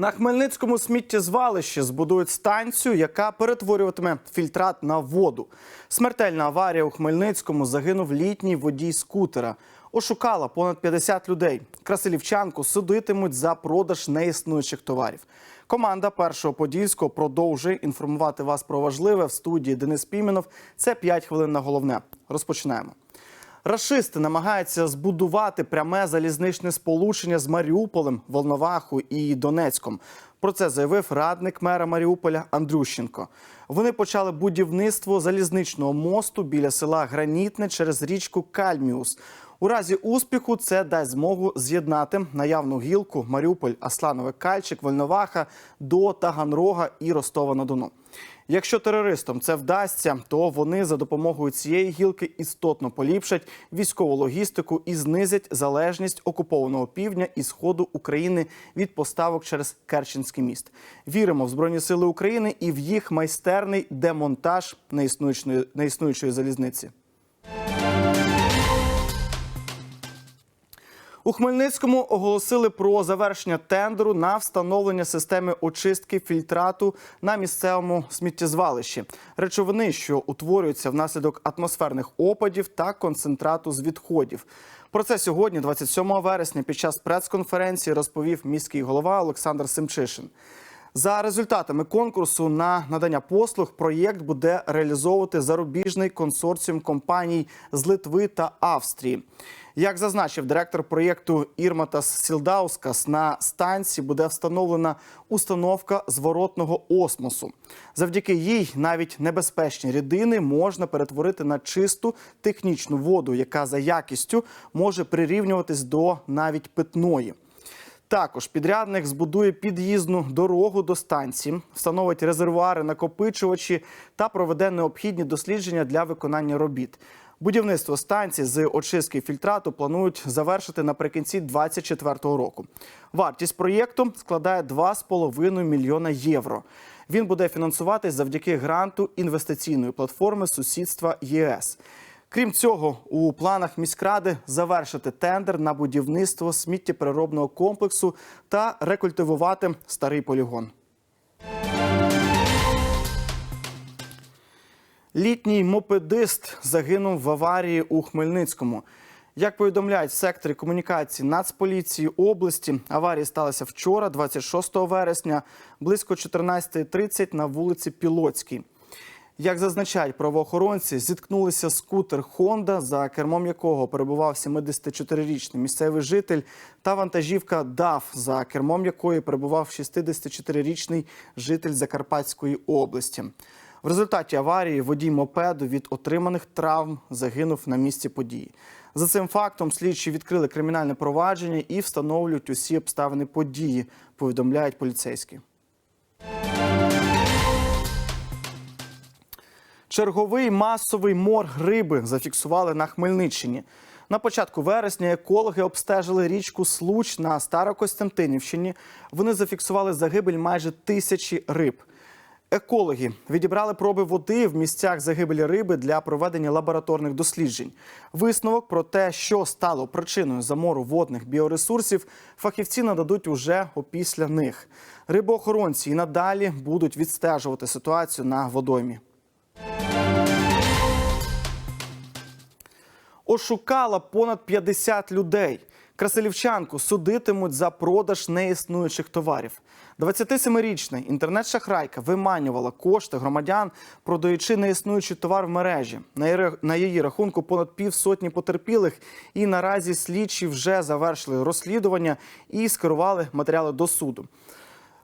На Хмельницькому сміттєзвалищі збудують станцію, яка перетворюватиме фільтрат на воду. Смертельна аварія у Хмельницькому загинув літній водій скутера. Ошукала понад 50 людей. Красилівчанку судитимуть за продаж неіснуючих товарів. Команда першого подільського продовжує інформувати вас про важливе в студії Денис Піменов. Це 5 хвилин на головне. Розпочинаємо. Рашисти намагаються збудувати пряме залізничне сполучення з Маріуполем, Волноваху і Донецьком. Про це заявив радник мера Маріуполя Андрющенко. Вони почали будівництво залізничного мосту біля села Гранітне через річку Кальміус. У разі успіху це дасть змогу з'єднати наявну гілку Маріуполь, Асланове Кальчик, Вольноваха до Таганрога і Ростова на Дону. Якщо терористам це вдасться, то вони за допомогою цієї гілки істотно поліпшать військову логістику і знизять залежність окупованого півдня і сходу України від поставок через Керченський міст. Віримо в збройні сили України і в їх майстерний демонтаж неіснуючої, неіснуючої залізниці. У Хмельницькому оголосили про завершення тендеру на встановлення системи очистки фільтрату на місцевому сміттєзвалищі. Речовини, що утворюються внаслідок атмосферних опадів та концентрату з відходів. Про це сьогодні, 27 вересня, під час прес-конференції розповів міський голова Олександр Семчишин. За результатами конкурсу на надання послуг проєкт буде реалізовувати зарубіжний консорціум компаній з Литви та Австрії. Як зазначив директор проєкту Ірматас Сілдаускас, на станції буде встановлена установка зворотного осмосу. Завдяки їй навіть небезпечні рідини можна перетворити на чисту технічну воду, яка за якістю може прирівнюватись до навіть питної. Також підрядник збудує під'їзну дорогу до станції, встановить резервуари, накопичувачі та проведе необхідні дослідження для виконання робіт. Будівництво станції з очистки фільтрату планують завершити наприкінці 2024 року. Вартість проєкту складає 2,5 мільйона євро. Він буде фінансуватись завдяки гранту інвестиційної платформи сусідства ЄС. Крім цього, у планах міськради завершити тендер на будівництво сміттєпереробного комплексу та рекультивувати старий полігон. Літній мопедист загинув в аварії у Хмельницькому. Як повідомляють в секторі комунікації Нацполіції області, аварія сталася вчора, 26 вересня, близько 14.30 на вулиці Пілоцькій. Як зазначають правоохоронці, зіткнулися скутер Хонда, за кермом якого перебував 74-річний місцевий житель, та вантажівка ДАФ, за кермом якої перебував 64-річний житель Закарпатської області. В результаті аварії водій мопеду від отриманих травм загинув на місці події. За цим фактом слідчі відкрили кримінальне провадження і встановлюють усі обставини події, повідомляють поліцейські. Черговий масовий морг риби зафіксували на Хмельниччині. На початку вересня екологи обстежили річку Случ на Старокостянтинівщині. Вони зафіксували загибель майже тисячі риб. Екологи відібрали проби води в місцях загибелі риби для проведення лабораторних досліджень. Висновок про те, що стало причиною замору водних біоресурсів, фахівці нададуть уже опісля них. Рибоохоронці і надалі будуть відстежувати ситуацію на водоймі. Ошукала понад 50 людей. Красилівчанку судитимуть за продаж неіснуючих товарів. 27-річна інтернет-шахрайка виманювала кошти громадян, продаючи неіснуючий товар в мережі. На її- рахунку понад півсотні потерпілих. І наразі слідчі вже завершили розслідування і скерували матеріали до суду.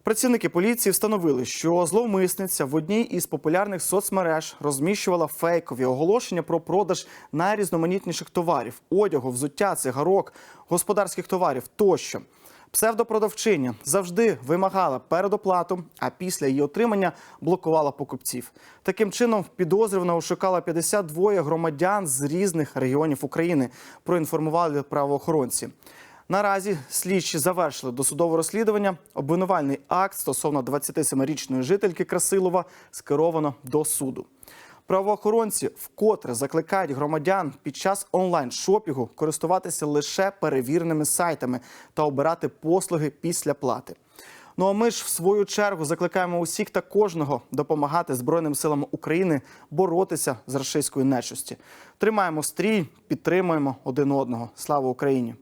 Працівники поліції встановили, що зловмисниця в одній із популярних соцмереж розміщувала фейкові оголошення про продаж найрізноманітніших товарів: одягу, взуття, цигарок, господарських товарів тощо. Псевдопродавчиня завжди вимагала передоплату, а після її отримання блокувала покупців. Таким чином, підозрювана ошукала 52 громадян з різних регіонів України. Проінформували правоохоронці. Наразі слідчі завершили досудове розслідування. Обвинувальний акт стосовно 27-річної жительки Красилова скеровано до суду. Правоохоронці вкотре закликають громадян під час онлайн-шопінгу користуватися лише перевіреними сайтами та обирати послуги після плати. Ну а ми ж в свою чергу закликаємо усіх та кожного допомагати Збройним силам України боротися з рашистською нечисті. Тримаємо стрій, підтримуємо один одного. Слава Україні!